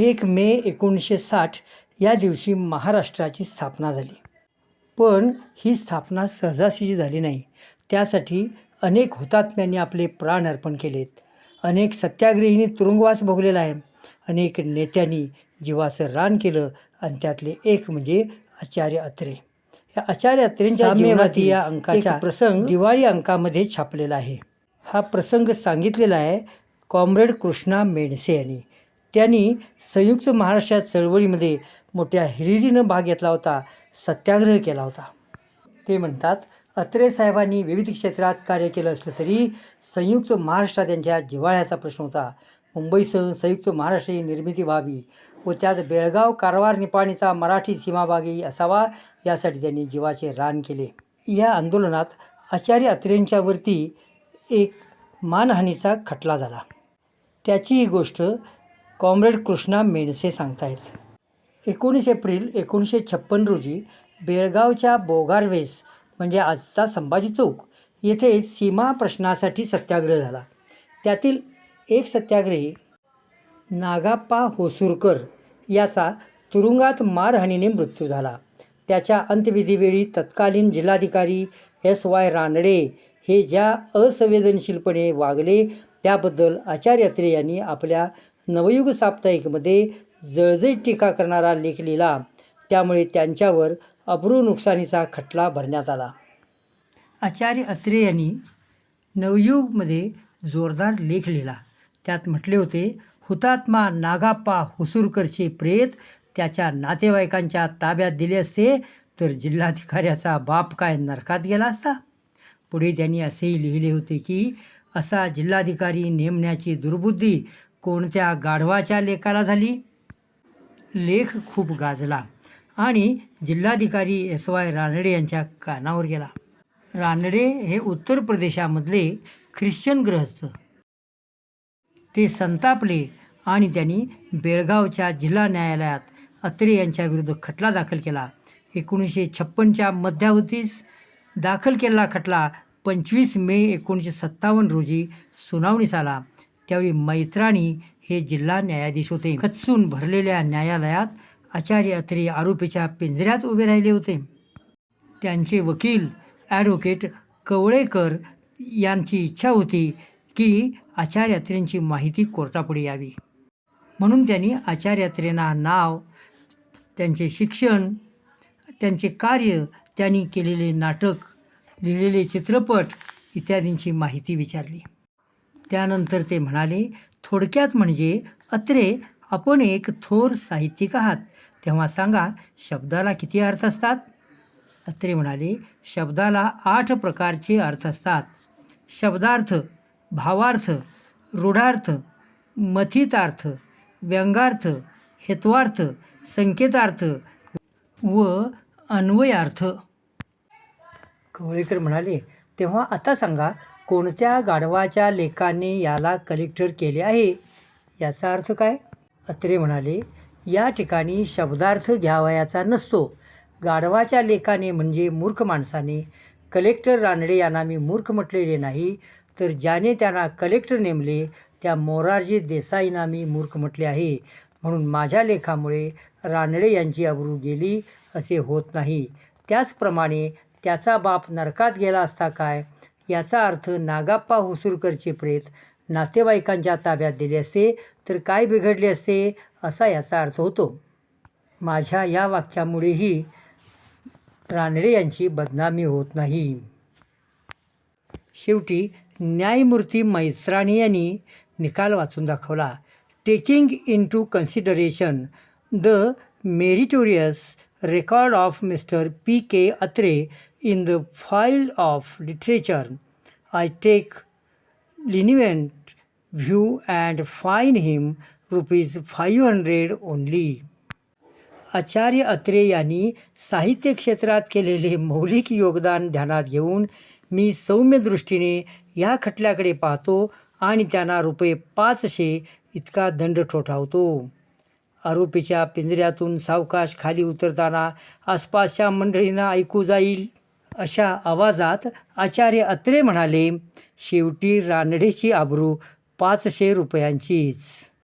एक मे एकोणीसशे साठ या दिवशी महाराष्ट्राची स्थापना झाली. पण ही स्थापना सहजासहजी झाली नाही. त्यासाठी अनेक हुतात्म्यांनी आपले प्राण अर्पण केलेत. अनेक सत्याग्रहींनी तुरुंगवास भोगलेला आहे. अनेक नेत्यांनी जीवाचं रान केलं आणि त्यातले एक म्हणजे आचार्य अत्रे. या आचार्य अत्रेंच्या या अंकाचा प्रसंग दिवाळी अंकामध्ये छापलेला आहे. हा प्रसंग सांगितलेला आहे कॉम्रेड कृष्णा मेणसे यांनी. त्यांनी संयुक्त महाराष्ट्र चळवळीमध्ये मोठ्या हिरिरीनं भाग घेतला होता सत्याग्रह केला होता. ते म्हणतात अत्रे साहेबांनी विविध क्षेत्रात कार्य केलं असलं तरी संयुक्त महाराष्ट्रात त्यांच्या जिव्हाळ्याचा प्रश्न होता. मुंबईसह संयुक्त महाराष्ट्राची निर्मिती व्हावी व त्यात बेळगाव कारवार निपाणीचा मराठी सीमाभागी असावा यासाठी त्यांनी जीवाचे रान केले. या आंदोलनात आचार्य अत्रेंच्यावरती एक मानहानीचा खटला झाला. त्याची ही गोष्ट कॉम्रेड कृष्णा मेणसे सांगतायत. एकोणीस एप्रिल एकोणीसशे छप्पन रोजी बेळगावच्या बोगारवेस म्हणजे आजचा संभाजी चौक येथे सीमा प्रश्नासाठी सत्याग्रह झाला. त्यातील एक सत्याग्रही नागाप्पा होसूरकर याचा तुरुंगात मारहाणीने मृत्यू झाला. त्याच्या अंत्यविधीवेळी तत्कालीन जिल्हाधिकारी एस वाय रानडे हे ज्या असंवेदनशीलपणे वागले त्याबद्दल आचार्य अत्रे यांनी आपल्या नवयुग साप्ताहिकमध्ये जळजळीत टीका करणारा लेख लिहिला. त्यामुळे त्यांच्यावर अब्रू नुकसानीचा खटला भरण्यात आला. आचार्य अत्रे यांनी नवयुगमध्ये जोरदार लेख लिहिला. त्यात म्हटले होते हुतात्मा नागाप्पा हुसूरकरचे प्रेत त्याच्या नातेवाईकांच्या ताब्यात दिले असते तर जिल्हाधिकाऱ्याचा बाप काय नरकात गेला असता? पुढे त्यांनी असेही लिहिले होते की असा जिल्हाधिकारी नेमण्याची दुर्बुद्धी कोणत्या गाढवाच्या लेखाला झाली? लेख खूप गाजला आणि जिल्हाधिकारी एस वाय रानडे यांच्या कानावर गेला. रानडे हे उत्तर प्रदेशामधले ख्रिश्चन ग्रहस्थ. ते संतापले आणि त्यांनी बेळगावच्या जिल्हा न्यायालयात अत्रे यांच्या विरुद्ध खटला दाखल केला. एकोणीसशे छप्पनच्या मध्यावधीस दाखल केलेला खटला पंचवीस मे एकोणीसशे सत्तावन्न रोजी सुनावणीस आला. त्यावेळी मैत्राणी हे जिल्हा न्यायाधीश होते. खचून भरलेल्या न्यायालयात आचार्य अत्रे आरोपीच्या पिंजऱ्यात उभे राहिले होते. त्यांचे वकील ॲडव्होकेट कवळेकर यांची इच्छा होती की आचार्य अत्रेंची माहिती कोर्टापुढे यावी. म्हणून त्यांनी आचार्य अत्रेंना नाव त्यांचे शिक्षण त्यांचे कार्य त्यांनी केलेले नाटक लिहिलेले चित्रपट इत्यादींची माहिती विचारली. त्यानंतर ते म्हणाले थोडक्यात म्हणजे अत्रे आपण एक थोर साहित्यिक आहात. तेव्हा सांगा शब्दाला किती अर्थ असतात? अत्रे म्हणाले शब्दाला आठ प्रकारचे अर्थ असतात. शब्दार्थ भावार्थ रूढार्थ मथितार्थ व्यंगार्थ हेत्वार्थ संकेतार्थ व अन्वयार्थ. कवळेकर म्हणाले तेव्हा आता सांगा कोणत्या गाढवाच्या लेखाने याला कलेक्टर केले आहे? याचा अर्थ काय? अत्रे म्हणाले या ठिकाणी शब्दार्थ घ्यावयाचा नसतो. गाढवाच्या लेखाने म्हणजे मूर्ख माणसाने. कलेक्टर रानडे यांना मी मूर्ख म्हटलेले नाही तर ज्याने त्यांना कलेक्टर नेमले त्या मोरारजी देसाईंना मी मूर्ख म्हटले आहे. म्हणून माझ्या लेखामुळे रानडे यांची अब्रू गेली असे होत नाही. त्याचप्रमाणे त्याचा बाप नरकात गेला असता काय? याचा अर्थ नागाप्पा हुसूरकरचे प्रेत नातेवाईकांच्या ताब्यात दिले असते तर काय बिघडले असते असा याचा अर्थ होतो. माझ्या या वाक्यामुळेही रानडे यांची बदनामी होत नाही. शेवटी न्यायमूर्ती मैत्राणी यांनी निकाल वाचून दाखवला. Taking into consideration the meritorious record of mister P K Atre in the file of literature. I take lenient view and fine him rupees five hundred only Acharya Atre यांनी साहित्य क्षेत्रात केलेले मौलिक योगदान ध्यानात घेऊन मी सौम्य दृष्टीने या खटल्याकडे पाहतो आणि त्यांना रुपये पाचशे इतका दंड ठोठावतो. आरोपीच्या पिंजऱ्यातून सावकाश खाली उतरताना आसपासच्या मंडळींना ऐकू जाईल. अशा आवाजात आचार्य अत्रे म्हणाले शेवटी रानडेची आबरू पाचशे रुपयांचीच.